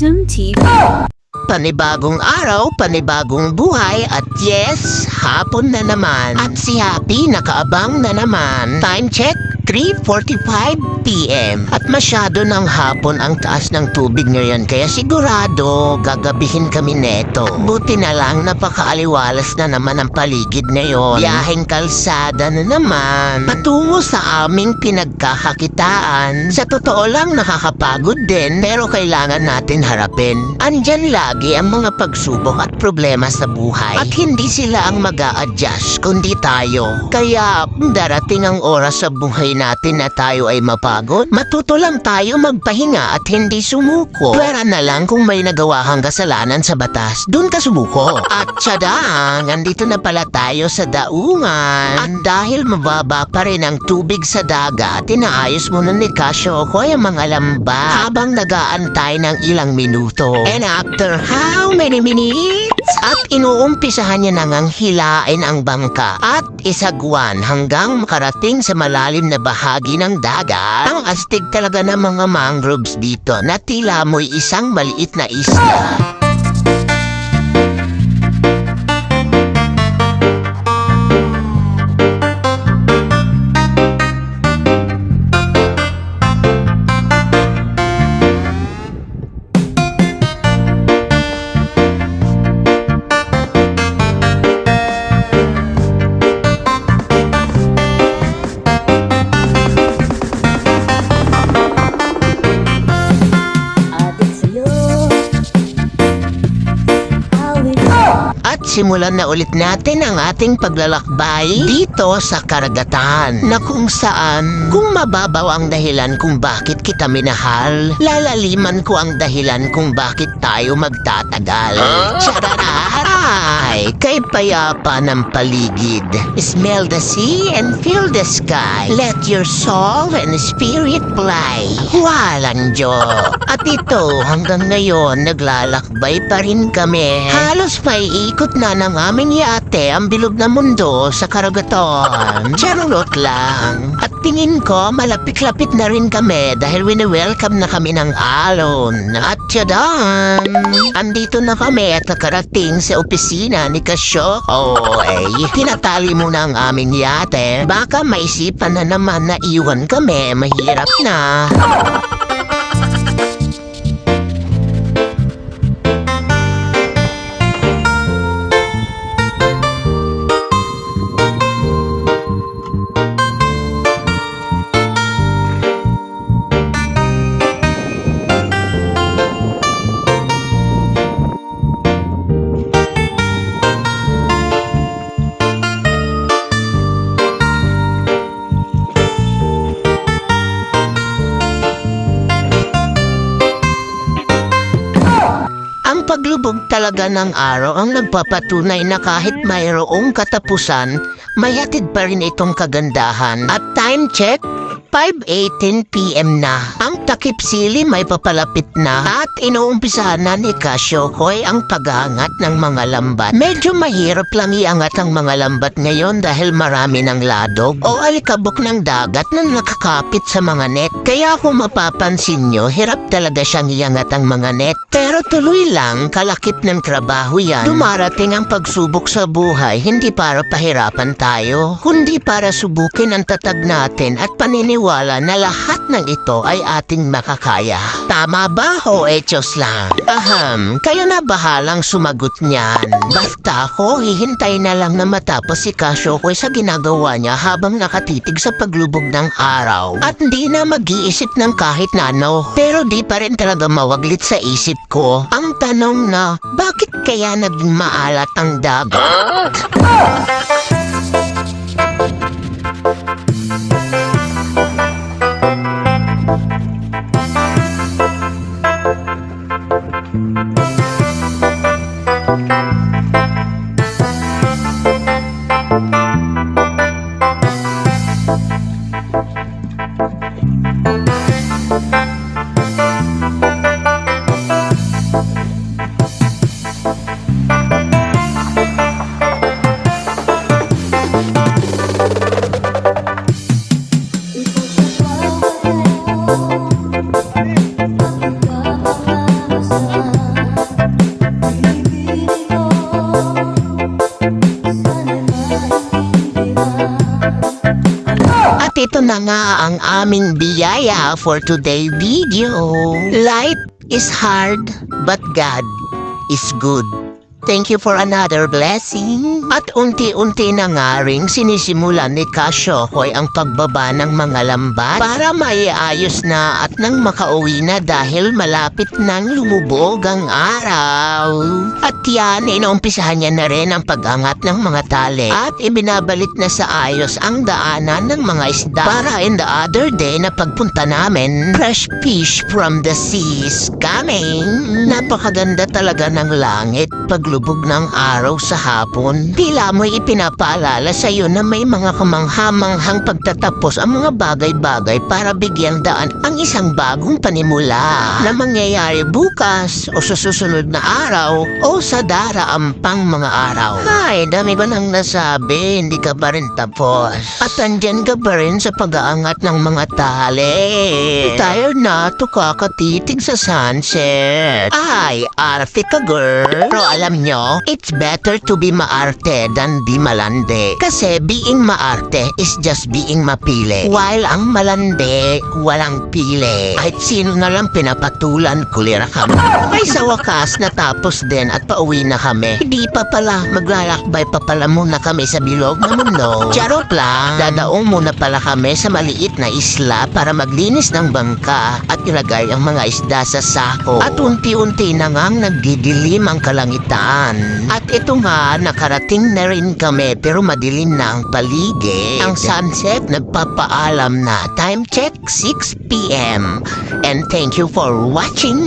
Random TV. Panibagong araw, panibagong buhay at yes, hapon na naman. At si Happy nakaabang na naman. Time check, 3.45pm. At masyado ng hapon ang taas ng tubig ngayon kaya sigurado gagabihin kami neto. Buti na lang napakaaliwalas na naman ang paligid ngayon. Biyaheng kalsada na naman. Patungo sa aming pinagkakakitaan. Sa totoo lang nakakapagod din pero kailangan natin harapin. Andyan lagi ang mga pagsubok at problema sa buhay. At hindi sila ang mag adjust kundi tayo. Kaya darating ang oras sa buhay natin na tayo ay mapagod. Matuto lang tayo magpahinga at hindi sumuko. Pwera na lang kung may nagawa kang kasalanan sa batas. Doon ka sumuko. At tsadang, andito na pala tayo sa daungan. At dahil mababa pa rin ang tubig sa dagat, tinaayos muna ni Casio ko ang mga lamba habang nagaantay ng ilang minuto. And after how many minutes? At inuumpisahan niya nang hilain ang bangka at isagwan hanggang makarating sa malalim na bahagi ng dagat. Ang astig talaga ng mga mangroves dito na tila mo'y isang maliit na isla. Simulan na ulit natin ang ating paglalakbay dito sa karagatan na kung saan kung mababaw ang dahilan kung bakit kita minahal, lalaliman ko ang dahilan kung bakit tayo magtatagal. Chararay! Kay payapa ng paligid. Smell the sea and feel the sky. Let your soul and spirit fly. Walang Diyo. At ito, hanggang ngayon, naglalakbay pa rin kami. Halos may ikot na ng aming yate ang bilog na mundo sa karagatan. Charot lang. At tingin ko, malapit-lapit na rin kami dahil wini-welcome na kami ng alon. At tiyadaan, andito na kami at nakarating sa opisina ni Kasyo. Oh, eh, tinatali mo na ang aming yate. Baka maisipan na naman na iwan kami. Mahirap na. Ang paglubog talaga ng araw ang nagpapatunay na kahit mayroong katapusan, may hatid pa rin itong kagandahan. At time check, 5.18pm na. Ang takip sili may papalapit na at inuumpisahan na ni Casio Koy ang pag-aangat ng mga lambat. Medyo mahirap lang iangat ang mga lambat ngayon dahil marami ng ladog o alikabok ng dagat na nakakapit sa mga net. Kaya kung mapapansin nyo, hirap talaga siyang iangat ang mga net. Pero tuloy lang, kalakip ng trabaho yan. Dumarating ang pagsubok sa buhay, hindi para pahirapan tayo, kundi para subukin ang tatag natin at paniniwala na lahat ng ito ay ating makakaya. Tama ba o etos lang? Aham, kayo na bahalang sumagot niyan. Basta ako, hihintay na lang na matapos si Casio ko sa ginagawa niya habang nakatitig sa paglubog ng araw. At hindi na mag-iisip ng kahit na ano. Pero di pa rin talaga mawaglit sa isip ko ang tanong na bakit kaya naging maalat ang dagat? ito na nga ang aming biyaya for today video. Life is hard, but God is good. Thank you for another blessing. At unti-unti na nga ring sinisimulan ni Kasyokoy ang pagbaba ng mga lambat para maiayos na at nang makauwi na dahil malapit nang lumubog ang araw. At yan, inaumpisahan niya na rin ang pag-angat ng mga tali at ibinabalik na sa ayos ang daanan ng mga isda para in the other day na pagpunta namin, fresh fish from the seas coming. Napakaganda talaga ng langit paglubog ng araw sa hapon. Tila mo'y ipinapaalala sa iyo na may mga kamanghamanghang pagtatapos ang mga bagay-bagay para bigyang daan ang isang bagong panimula na mangyayari bukas o sa susunod na araw o sa daraampang mga araw. Ay, dami ko nang nasabi, hindi ka pa rin tapos. At andyan ka pa rin sa pag-aangat ng mga tali. Tired na to kakatitig sa sunset. Ay, arte girl. Pero alam nyo, it's better to be maarte than di malande. Kasi being maarte is just being mapili. While ang malande, walang pili. Kahit sino na lang pinapatulan, kulira ka mo. Ay sa wakas, natapos din at pauwi na kami. Hindi pa pala, maglalakbay pa pala muna kami sa bilog na mundo. Charot lang. Dadaong muna pala kami sa maliit na isla para maglinis ng bangka at ilagay ang mga isda sa sako. At unti-unti na ngang nagdidilim ang kalangitan. At ito nga, nakarating na rin kami pero madilim na ang paligid. Ang sunset nagpapaalam na time check 6pm. And thank you for watching.